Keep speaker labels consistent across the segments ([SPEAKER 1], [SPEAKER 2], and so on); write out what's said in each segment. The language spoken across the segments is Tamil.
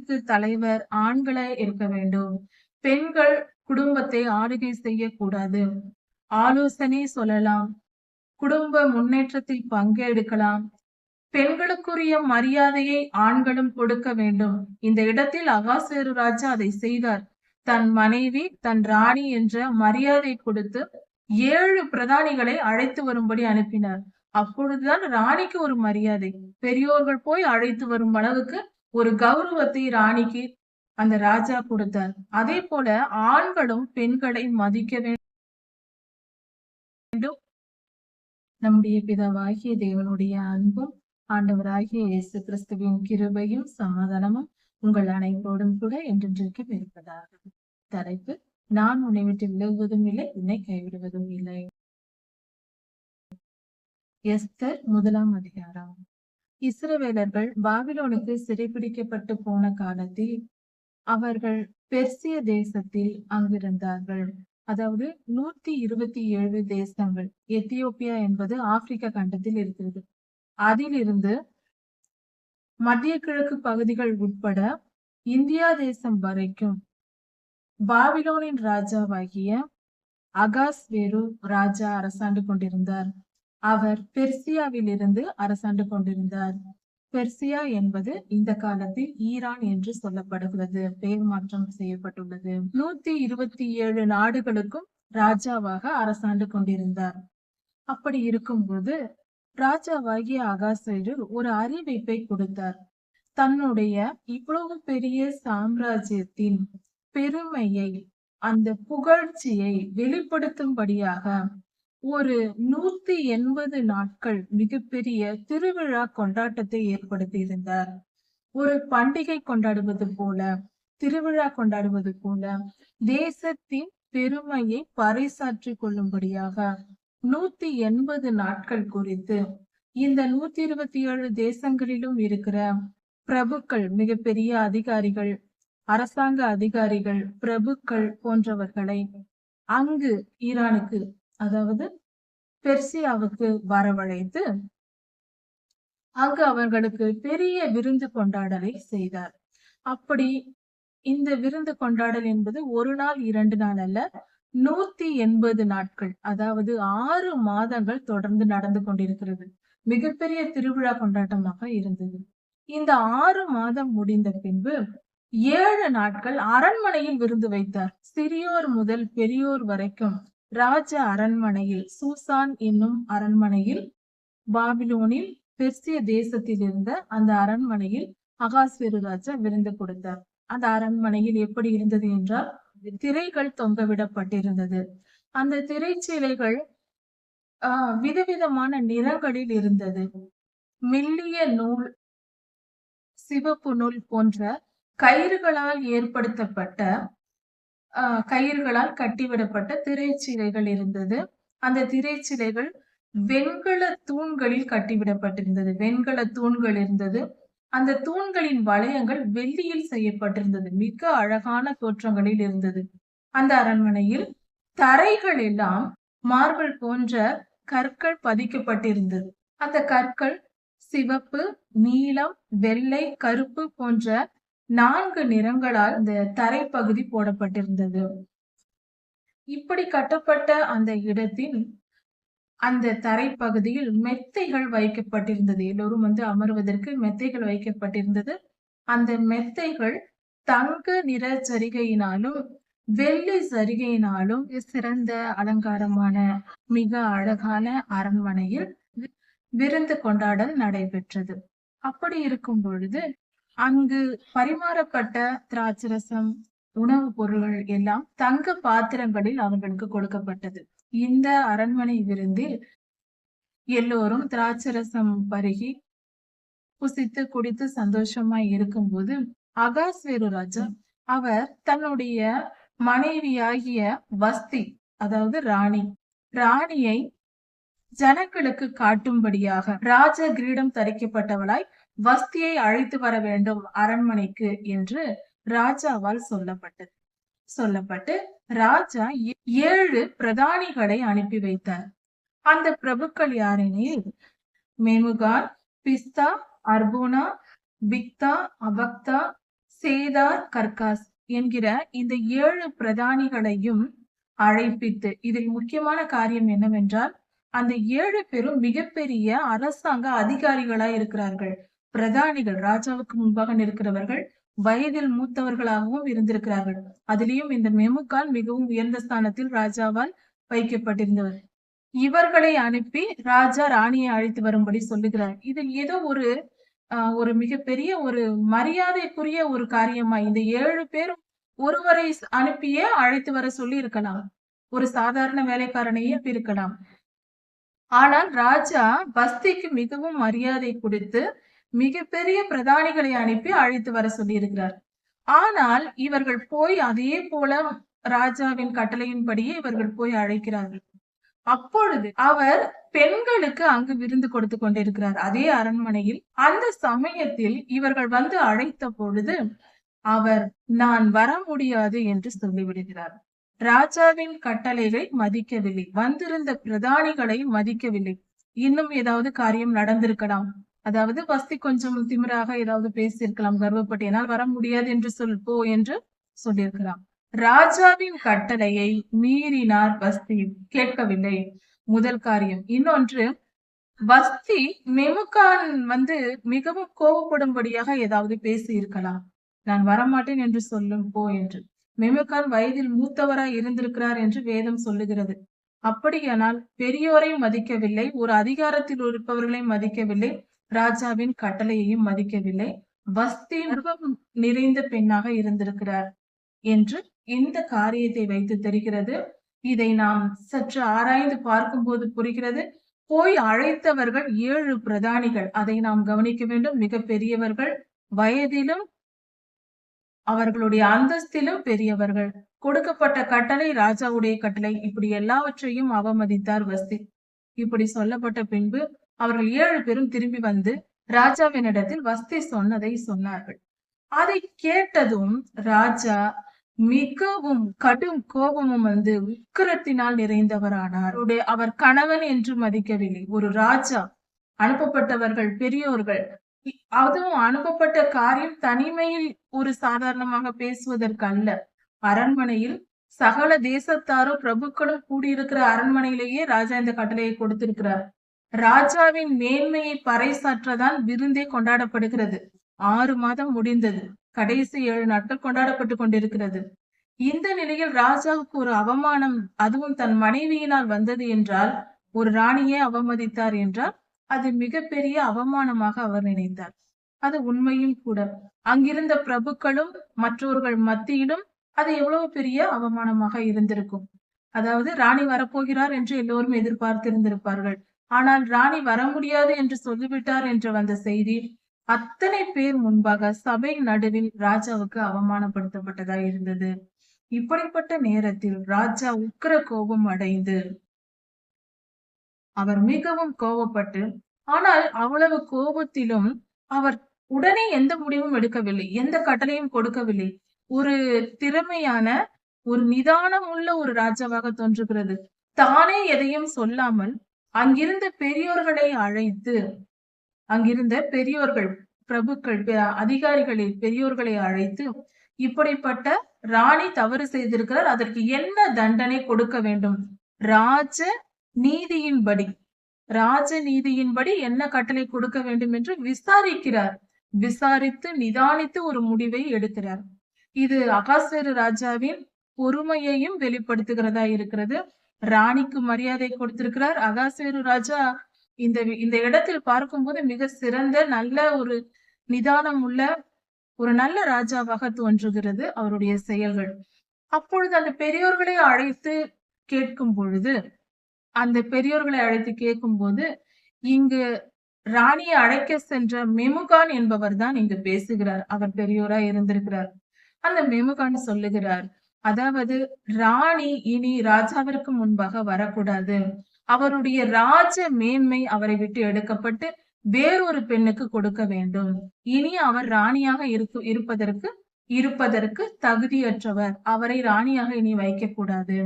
[SPEAKER 1] தலைவர் ஆண்களே இருக்க வேண்டும். பெண்கள் குடும்பத்தை ஆளுகை செய்யக்கூடாது. ஆலோசனை சொல்லலாம். குடும்ப முன்னேற்றத்தில் பங்கெடுக்கலாம். பெண்களுக்குரிய மரியாதையை ஆண்களும் கொடுக்க வேண்டும். இந்த இடத்தில் அகாசேரு ராஜா அதை செய்தார். தன் மனைவி தன் ராணி என்ற மரியாதை கொடுத்து ஏழு பிரதானிகளை அழைத்து வரும்படி அனுப்பினார். அப்பொழுதுதான் ராணிக்கு ஒரு மரியாதை. பெரியோர்கள் போய் அழைத்து வரும் அளவுக்கு ஒரு கௌரவத்தை ராணிக்கு அந்த ராஜா கொடுத்தார். அதே போல ஆண்களும் பெண்களை மதிக்க வேண்டும். நம்முடைய பிதாவாகிய தேவனுடைய அன்பும் ஆண்டவராகிய இயேசு கிறிஸ்துவின் கிருபையும் சமாதானமும் உங்கள் அனைவரோடும் கூட என்றென்றைக்கும் இருப்பதாக. தலைப்பு நான் உன்னை விட்டு விலகுவதும் இல்லை உன்னை கைவிடுவதும் இல்லை. எஸ்தர் முதலாம் அதிகாரம். இஸ்ரவேலர்கள் பாபிலோனுக்கு சிறைபிடிக்கப்பட்டு போன காலத்தில் அவர்கள் பெர்சிய தேசத்தில் அங்கிருந்தார்கள். அதாவது நூத்தி இருபத்தி ஏழு தேசங்கள். எத்தியோப்பியா என்பது ஆப்பிரிக்க கண்டத்தில் இருக்கிறது. அதிலிருந்து மத்திய கிழக்கு பகுதிகள் உட்பட இந்தியா தேசம் வரைக்கும் பாபிலோனின் ராஜாவாகிய அகாஸ் வேறு ராஜா அரசாண்டு கொண்டிருந்தார். அவர் பெர்சியாவிலிருந்து அரசாண்டு கொண்டிருந்தார். பெர்சியா என்பது இந்த காலத்தில் ஈரான் என்று சொல்லப்படுகிறது. பெயர் மாற்றம் செய்யப்பட்டுள்ளது. நூத்தி இருபத்தி ஏழு நாடுகளுக்கும் ராஜாவாக அரசாண்டு கொண்டிருந்தார். அப்படி இருக்கும்போது ராஜாவாகிய அகாசரு ஒரு அறிவிப்பை கொடுத்தார். தன்னுடைய இவ்வளவு பெரிய சாம்ராஜ்யத்தின் பெருமையை அந்த புகழ்ச்சியை வெளிப்படுத்தும்படியாக ஒரு நூத்தி எண்பது நாட்கள் மிகப்பெரிய திருவிழா கொண்டாட்டத்தை ஏற்படுத்தியிருந்தார். ஒரு பண்டிகை கொண்டாடுவது போல திருவிழா கொண்டாடுவது போல தேசத்தின் பெருமையை பறைசாற்றிக் கொள்ளும்படியாக நூத்தி எண்பது நாட்கள் குறித்து இந்த நூத்தி இருபத்தி ஏழு தேசங்களிலும் இருக்கிற பிரபுக்கள் மிகப்பெரிய அதிகாரிகள் அரசாங்க அதிகாரிகள் பிரபுக்கள் போன்றவர்களை அங்கு ஈரானுக்கு அதாவது பெர்சியாவுக்கு வரவழைத்து அங்கு அவர்களுக்கு பெரிய விருந்து கொண்டாடலை செய்தார். அப்படி இந்த விருந்து கொண்டாடல் என்பது ஒரு நாள் இரண்டு நாள் அல்ல நூத்தி எண்பது நாட்கள் அதாவது ஆறு மாதங்கள் தொடர்ந்து நடந்து கொண்டிருக்கிறது. மிகப்பெரிய திருவிழா கொண்டாட்டமாக இருந்தது. இந்த ஆறு மாதம் முடிந்த பின்பு ஏழு நாட்கள் அரண்மனையில் விருந்து வைத்தார். சிறியோர் முதல் பெரியோர் வரைக்கும் ராஜ அரண்மனையில் சூசான் என்னும் அரண்மனையில் பாபிலோனில் பெர்சிய தேசத்தில் இருந்த அந்த அரண்மனையில் அகாஸ்வேரு ராஜா விருந்து கொடுத்தார். அந்த அரண்மனையில் எப்படி இருந்தது என்றால் திரைகள் தொங்கவிடப்பட்டிருந்தது. அந்த திரைச்சீலைகள் ஆஹ் விதவிதமான நிறங்களில் இருந்தது. மெல்லிய நூல் சிவப்பு நூல் போன்ற கயிறுகளால் ஏற்படுத்தப்பட்ட கயிறுகளால் கட்டிவிடப்பட்ட திரைச்சிலைகள் இருந்தது. அந்த திரைச்சிலைகள் வெண்கல தூண்களில் கட்டிவிடப்பட்டிருந்தது. வெண்கல தூண்கள் இருந்தது. அந்த தூண்களின் வளையங்கள் வெள்ளியில் செய்யப்பட்டிருந்தது. மிக அழகான தோற்றங்களில் இருந்தது. அந்த அரண்மனையில் தரைகள் எல்லாம் மார்பிள் போன்ற கற்கள் பதிக்கப்பட்டிருந்தது. அந்த கற்கள் சிவப்பு நீலம் வெள்ளை கருப்பு போன்ற நான்கு நிறங்களால் அந்த தரைப்பகுதி போடப்பட்டிருந்தது. இப்படி கட்டப்பட்ட அந்த இடத்தில் அந்த தரைப்பகுதியில் மெத்தைகள் வைக்கப்பட்டிருந்தது. எல்லோரும் வந்து அமர்வதற்கு மெத்தைகள் வைக்கப்பட்டிருந்தது. அந்த மெத்தைகள் தங்க நிற சரிகையினாலும் வெள்ளி சரிகையினாலும் சிறந்த அலங்காரமான மிக அழகான அரண்மனையில் விருந்து கொண்டாடல் நடைபெற்றது. அப்படி இருக்கும் பொழுது அங்கு பரிமாறப்பட்ட திராட்சரசம் உணவுப் பொருள்கள் எல்லாம் தங்க பாத்திரங்களில் அவர்களுக்கு கொடுக்கப்பட்டது. இந்த அரண்மனை விருந்தில் எல்லோரும் திராட்சரசம் பருகி புசித்து குடித்து சந்தோஷமாய் இருக்கும்போது அகாஸ்வேரு ராஜா அவர் தன்னுடைய மனைவியாகிய வஸ்தி அதாவது ராணி ராணியை ஜனங்களுக்கு காட்டும்படியாக ராஜ கிரீடம் தரிக்கப்பட்டவளாய் வஸ்தியை அழைத்து வர வேண்டும் அரண்மனைக்கு என்று ராஜாவால் சொல்லப்பட்டது. சொல்லப்பட்டு ராஜா ஏழு பிரதானிகளை அனுப்பி வைத்தார். அந்த பிரபுக்கள் யாரெனில் மெமுகான் பிஸ்தா அர்போனா பிக்தா அபக்தா சேதார் கர்காஸ் என்கிற இந்த ஏழு பிரதானிகளையும் அழைப்பித்து இதில் முக்கியமான காரியம் என்னவென்றால் அந்த ஏழு பேரும் மிகப்பெரிய அரசாங்க அதிகாரிகளா இருக்கிறார்கள் பிரதானிகள் ராஜாவுக்கு முன்பாக நிற்கிறவர்கள் வயதில் மூத்தவர்களாகவும் இருந்திருக்கிறார்கள். அதிலேயும் இந்த மெமுகான் மிகவும் உயர்ந்த ஸ்தானத்தில் ராஜாவால் வைக்கப்பட்டிருந்தவர். இவர்களை அனுப்பி ராஜா ராணியை அழைத்து வரும்படி சொல்லுகிறார். இதில் ஏதோ ஒரு ஒரு மிகப்பெரிய ஒரு மரியாதைக்குரிய ஒரு காரியமா? இந்த ஏழு பேரும் ஒருவரை அனுப்பியே அழைத்து வர சொல்லி இருக்கலாம் ஒரு சாதாரண வேலைக்காரனையே இருக்கலாம் ஆனால் ராஜா பஸ்திக்கு மிகவும் மரியாதை கொடுத்து மிகப்பெரிய பிரதானிகளை அனுப்பி அழைத்து வர சொல்லியிருக்கிறார். ஆனால் இவர்கள் போய் அதே போல ராஜாவின் கட்டளையின்படியே இவர்கள் போய் அழைக்கிறார்கள். அப்பொழுது அவர் பெண்களுக்கு அங்கு விருந்து கொடுத்து கொண்டிருக்கிறார். அதே அரண்மனையில் அந்த சமயத்தில் இவர்கள் வந்து அழைத்த பொழுது அவர் நான் வர முடியாது என்று சொல்லிவிடுகிறார். ராஜாவின் கட்டளைகளை மதிக்கவில்லை. வந்திருந்த பிரதானிகளை மதிக்கவில்லை. இன்னும் ஏதாவது காரியம் நடந்திருக்கலாம். அதாவது வஸ்தி கொஞ்சம் திமிராக ஏதாவது பேசியிருக்கலாம் கர்வப்பட்டு என்னால் வர முடியாது என்று சொல் போ என்று சொல்லியிருக்கலாம். ராஜாவின் கட்டளையை மீறினார் வஸ்தி கேட்கவில்லை. முதல் காரியம். இன்னொன்று வஸ்தி மெமுகான் வந்து மிகவும் கோபப்படும்படியாக ஏதாவது பேசி இருக்கலாம் நான் வரமாட்டேன் என்று சொல்லும் போ என்று. மெமுகான் வயதில் மூத்தவராய் இருந்திருக்கிறார் என்று வேதம் சொல்லுகிறது. அப்படியானால் பெரியோரை மதிக்கவில்லை ஒரு அதிகாரத்தில் இருப்பவர்களை மதிக்கவில்லை ராஜாவின் கட்டளையையும் மதிக்கவில்லை. பஸ்தி நிறைந்த பெண்ணாக இருந்திருக்கிறார் என்று இந்த காரியத்தை வைத்து தெரிகிறது. இதை நாம் சற்று ஆராய்ந்து பார்க்கும்போது புரிகிறது. போய் அழைத்தவர்கள் ஏழு பிரதானிகள். அதை நாம் கவனிக்க வேண்டும். மிக பெரியவர்கள் வயதிலும் அவர்களுடைய அந்தஸ்திலும் பெரியவர்கள். கொடுக்கப்பட்ட கட்டளை ராஜாவுடைய கட்டளை. இப்படி எல்லாவற்றையும் அவமதித்தார் வஸ்தி இப்படி சொல்லப்பட்ட பின்பு அவர்கள் ஏழு பேரும் திரும்பி வந்து ராஜாவினிடத்தில் வஸ்தி சொன்னதை சொன்னார்கள். அதை கேட்டதும் ராஜா மிகவும் கடும் கோபமும் வந்து உக்கிரத்தினால் நிறைந்தவரானார். அவர் கணவன் என்று மதிக்கவில்லை. ஒரு ராஜா அனுப்பப்பட்டவர்கள் பெரியோர்கள் அதுவும் அனுப்பப்பட்ட காரியம் தனிமையில் ஒரு சாதாரணமாக பேசுவதற்கு அல்ல அரண்மனையில் சகல தேசத்தாரும் பிரபுக்களும் கூடியிருக்கிற அரண்மனையிலேயே ராஜா இந்த கட்டளையை கொடுத்திருக்கிறார். ராஜாவின் மேன்மையை பறைசாற்றதான் விருந்தே கொண்டாடப்படுகிறது. ஆறு மாதம் முடிந்தது. கடைசி ஏழு நாட்கள் கொண்டாடப்பட்டு கொண்டிருக்கிறது. இந்த நிலையில் ராஜாவுக்கு ஒரு அவமானம் அதுவும் தன் மனைவியினால் வந்தது என்றால் ஒரு ராணியே அவமதித்தார் என்றால் அது மிகப்பெரிய அவமானமாக அவர் நினைத்தார். அது உண்மையும் கூட. அங்கிருந்த பிரபுக்களும் மற்றவர்கள் மத்தியிலும் அது எவ்வளவு பெரிய அவமானமாக இருந்திருக்கும். அதாவது ராணி வரப்போகிறார் என்று எல்லோரும் எதிர்பார்த்திருந்திருப்பார்கள். ஆனால் ராணி வர முடியாது என்று சொல்லிவிட்டார் என்று வந்த செய்தி அத்தனை பேர் முன்பாக சபை நடுவில் ராஜாவுக்கு அவமானப்படுத்தப்பட்டதா இருந்தது. இப்படிப்பட்ட நேரத்தில் ராஜா உக்கிர கோபம் அடைந்து அவர் மிகவும் கோபப்பட்டு ஆனால் அவ்வளவு கோபத்திலும் அவர் உடனே எந்த முடிவும் எடுக்கவில்லை எந்த கட்டளையும் கொடுக்கவில்லை. ஒரு திறமையான ஒரு நிதானம் உள்ள ஒரு ராஜாவாக தோன்றுகிறது. தானே எதையும் சொல்லாமல் அங்கிருந்த பெரியோர்களை அழைத்து அங்கிருந்த பெரியோர்கள் பிரபுக்கள் பெ- அதிகாரிகளை பெரியோர்களை அழைத்து இப்படிப்பட்ட ராணி தவறு செய்திருக்கிறார். அதற்கு என்ன தண்டனை கொடுக்க வேண்டும்? ராஜ நீதியின்படி ராஜ நீதியின்படி என்ன கட்டளை கொடுக்க வேண்டும் என்று விசாரிக்கிறார். விசாரித்து நிதானித்து ஒரு முடிவை எடுக்கிறார். இது அகாஸ்வேரு ராஜாவின் பொறுமையையும் வெளிப்படுத்துகிறதா இருக்கிறது. ராணிக்கு மரியாதை கொடுத்திருக்கிறார். அகாசேரு ராஜா இந்த இந்த இடத்தில் பார்க்கும்போது மிக சிறந்த நல்ல ஒரு நிதானம் உள்ள ஒரு நல்ல ராஜாவாக தோன்றுகிறது அவருடைய செயல்கள். அப்பொழுது அந்த பெரியோர்களை அழைத்து கேட்கும் பொழுது அந்த பெரியோர்களை அழைத்து கேட்கும் போது இங்கு ராணியை அழைக்க சென்ற மெமுகான் என்பவர் தான் இங்கு பேசுகிறார். அவர் பெரியோரா இருந்திருக்கிறார். அந்த மெமுகான் சொல்லுகிறார் அதாவது ராணி இனி ராஜாவிற்கு முன்பாக வரக்கூடாது. அவருடைய ராஜ மேன்மை அவரை விட்டு எடுக்கப்பட்டு வேறொரு பெண்ணுக்கு கொடுக்க வேண்டும். இனி அவர் ராணியாக இருக்கு இருப்பதற்கு இருப்பதற்கு தகுதியற்றவர். அவரை ராணியாக இனி வைக்க கூடாது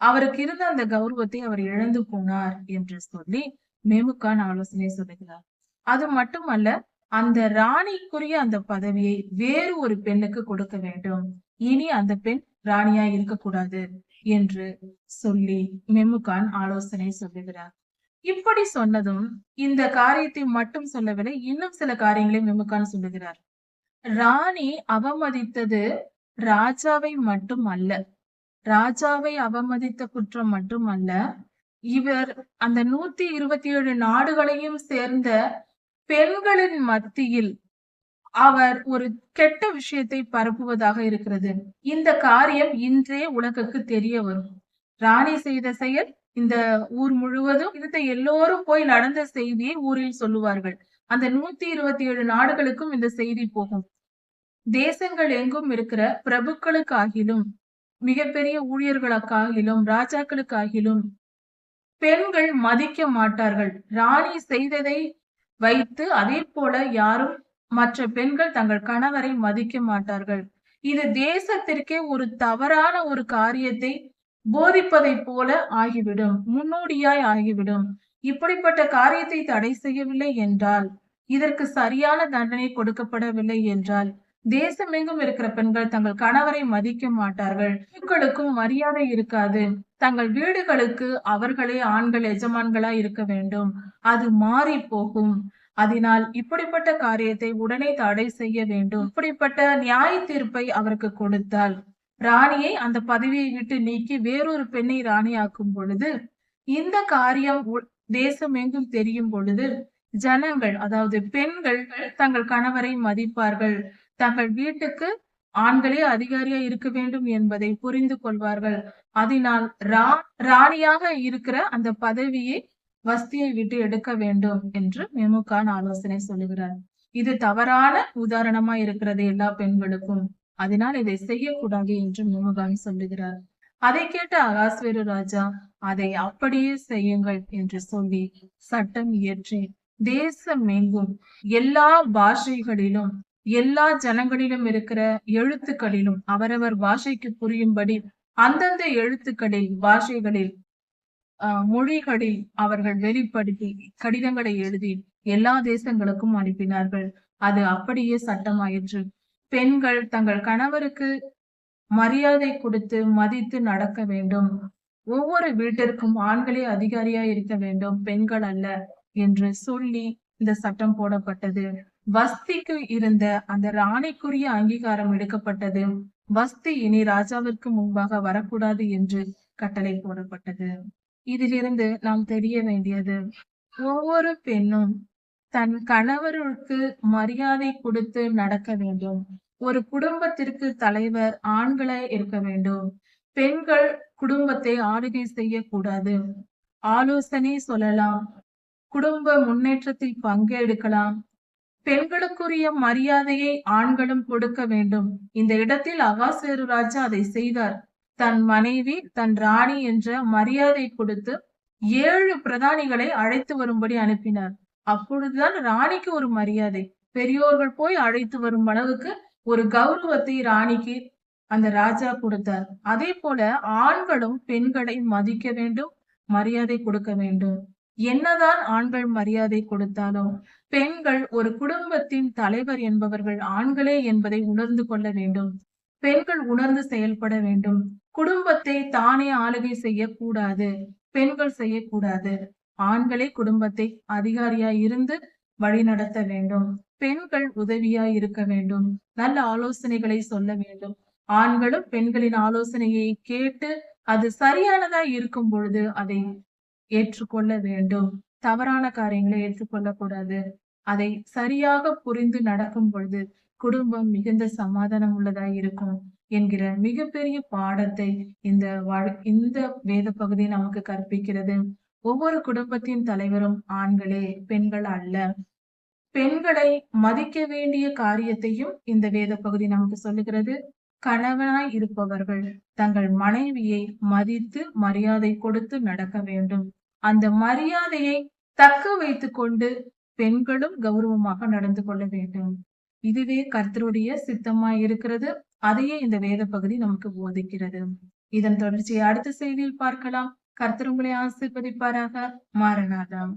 [SPEAKER 1] அவருக்கு இருந்த அந்த கௌரவத்தை அவர் இழந்து போனார் என்று சொல்லி மேமுக்கான் ஆலோசனை சொல்லுகிறார். அது மட்டுமல்ல அந்த ராணிக்குரிய அந்த பதவியை வேறு ஒரு பெண்ணுக்கு கொடுக்க வேண்டும். இனி அந்த பெண் ராணியா இருக்கக்கூடாது என்று சொல்லி மெமுகான் ஆலோசனை சொல்லுகிறார். இப்படி சொன்னதும் இந்த காரியத்தை மட்டும் சொல்லவில்லை இன்னும் சில காரியங்களை மெமுகான் சொல்லுகிறார். ராணி அவமதித்தது ராஜாவை மட்டும் அல்ல. ராஜாவை அவமதித்த குற்றம் மட்டும் அல்ல. இவர் அந்த நூத்தி இருபத்தி ஏழு நாடுகளையும் சேர்ந்த பெண்களின் மத்தியில் அவர் ஒரு கெட்ட விஷயத்தை பரப்புவதாக இருக்கிறது. இந்த காரியம் இன்றே உலகுக்கு தெரிய வரும். ராணி செய்த செயல் இந்த ஊர் முழுவதும் இந்த எல்லோரும் போய் நடந்த செய்தியை ஊரில் சொல்லுவார்கள். அந்த நூத்தி இருபத்தி ஏழு நாடுகளுக்கும் இந்த செய்தி போகும். தேசங்கள் எங்கும் இருக்கிற பிரபுக்களுக்காகிலும் மிகப்பெரிய ஊழியர்களுக்காகிலும் ராஜாக்களுக்காகிலும் பெண்கள் மதிக்க மாட்டார்கள். ராணி செய்ததை வைத்து அதே போல யாரும் மற்ற பெண்கள் தங்கள் கணவரை மதிக்க மாட்டார்கள். இது தேசத்திற்கே ஒரு தவறான ஒரு காரியத்தை போதிப்பதை போல ஆகிவிடும். முன்னோடியாய் ஆகிவிடும். இப்படிப்பட்ட காரியத்தை தடை செய்யவில்லை என்றால் இதற்கு சரியான தண்டனை கொடுக்கப்படவில்லை என்றால் தேசமெங்கும் இருக்கிற பெண்கள் தங்கள் கணவரை மதிக்க மாட்டார்கள். பெண்களுக்கும் மரியாதை இருக்காது. தங்கள் வீடுகளுக்கு அவர்களே ஆண்கள் எஜமான்களா இருக்க வேண்டும். அது மாறி போகும். அதனால் இப்படிப்பட்ட காரியத்தை உடனே தடை செய்ய வேண்டும். இப்படிப்பட்ட நியாய தீர்ப்பை அவருக்கு கொடுத்தால் ராணியை அந்த பதவியை விட்டு நீக்கி வேறொரு பெண்ணை ராணியாக்கும் பொழுது இந்த காரியம் தேசம் எங்கும் தெரியும் பொழுது ஜனங்கள் அதாவது பெண்கள் தங்கள் கணவரை மதிப்பார்கள். தங்கள் வீட்டுக்கு ஆண்களே அதிகாரியா இருக்க வேண்டும் என்பதை புரிந்து கொள்வார்கள். அதனால் ரா ராணியாக இருக்கிற அந்த பதவியை வஸ்தியை விட்டு எடுக்க வேண்டும் என்று மெமுகான் ஆலோசனை சொல்லுகிறார். இது தவறான உதாரணமா இருக்கிறது எல்லா பெண்களுக்கும். அதனால் இதை செய்யக்கூடாது என்று மெமுகான் சொல்லுகிறார். அதை கேட்ட அகாஸ்வேரு ராஜா அதை அப்படியே செய்யுங்கள் என்று சொல்லி சட்டம் இயற்றி தேசம் எங்கும் எல்லா பாஷைகளிலும் எல்லா ஜனங்களிலும் இருக்கிற எழுத்துக்களிலும் அவரவர் பாஷைக்கு புரியும்படி அந்தந்த எழுத்துக்களில் பாஷைகளில் மொழிகளில் அவர்கள் வெளிப்படுத்தி கடிதங்களை எழுதி எல்லா தேசங்களுக்கும் அனுப்பினார்கள். அது அப்படியே சட்டமாயிற்று. பெண்கள் தங்கள் கணவருக்கு மரியாதை கொடுத்து மதித்து நடக்க வேண்டும். ஒவ்வொரு வீட்டிற்கும் ஆண்களே அதிகாரியா இருக்க வேண்டும். பெண்கள் அல்ல என்று சொல்லி இந்த சட்டம் போடப்பட்டது. வஸ்திக்கு இருந்த அந்த ராணிக்குரிய அங்கீகாரம் எடுக்கப்பட்டது. வஸ்தி இனி ராஜாவிற்கு முன்பாக வரக்கூடாது என்று கட்டளை போடப்பட்டது. இதிலிருந்து நாம் தெரிய வேண்டியது. ஒவ்வொரு பெண்ணும் தன் கணவருக்கு மரியாதை கொடுத்து நடக்க வேண்டும். ஒரு குடும்பத்திற்கு தலைவர் ஆண்களே இருக்க வேண்டும். பெண்கள் குடும்பத்தை ஆளுகை செய்யக்கூடாது. ஆலோசனை சொல்லலாம். குடும்ப முன்னேற்றத்தில் பங்கெடுக்கலாம். பெண்களுக்குரிய மரியாதையை ஆண்களும் கொடுக்க வேண்டும். இந்த இடத்தில் அவாசேரு ராஜா அதை செய்தார். தன் மனைவி தன் ராணி என்ற மரியாதை கொடுத்து ஏழு பிரதானிகளை அழைத்து வரும்படி அனுப்பினார். அப்பொழுதுதான் ராணிக்கு ஒரு மரியாதை. பெரியோர்கள் போய் அழைத்து வரும் அளவுக்கு ஒரு கௌரவத்தை ராணிக்கு அந்த ராஜா கொடுத்தார். அதே போல ஆண்களும் பெண்களை மதிக்க வேண்டும் மரியாதை கொடுக்க வேண்டும். என்னதான் ஆண்கள் மரியாதை கொடுத்தாலும் பெண்கள் ஒரு குடும்பத்தின் தலைவர் என்பவர்கள் ஆண்களே என்பதை உணர்ந்து கொள்ள வேண்டும். பெண்கள் உணர்ந்து செயல்பட வேண்டும். குடும்பத்தை தானே ஆளுகை செய்யக்கூடாது பெண்கள் செய்யக்கூடாது. ஆண்களே குடும்பத்தை அதிகாரியா இருந்து வழி நடத்த வேண்டும். பெண்கள் உதவியா இருக்க வேண்டும். நல்ல ஆலோசனைகளை சொல்ல வேண்டும். ஆண்களும் பெண்களின் ஆலோசனையை கேட்டு அது சரியானதா இருக்கும் பொழுது அதை ஏற்றுக்கொள்ள வேண்டும். தவறான காரியங்களை ஏற்றுக்கொள்ள கூடாது அதை சரியாக புரிந்து நடக்கும் பொழுது குடும்பம் மிகுந்த சமாதானம் உள்ளதா இருக்கும். என்கிற மிகப்பெரிய பாடத்தை இந்த இந்த வேத பகுதி நமக்கு கற்பிக்கிறது. ஒவ்வொரு குடும்பத்தின் தலைவரும் ஆண்களே பெண்கள் அல்ல. பெண்களை மதிக்க வேண்டிய காரியத்தையும் இந்த வேத பகுதி நமக்கு சொல்லுகிறது. கணவனாய் இருப்பவர்கள் தங்கள் மனைவியை மதித்து மரியாதை கொடுத்து நடக்க வேண்டும். அந்த மரியாதையை தக்க வைத்துக் கொண்டு பெண்களும் கௌரவமாக நடந்து கொள்ள வேண்டும். இதுவே கர்த்தருடைய சித்தமாய் இருக்கிறது அதையே இந்த வேத பகுதி நமக்கு போதிக்கிறது. இதன் தொடர்ச்சியை அடுத்த செய்தியில் பார்க்கலாம். கர்த்தர் உங்களை ஆசிர்வதிப்பாராக. மாறனாதான்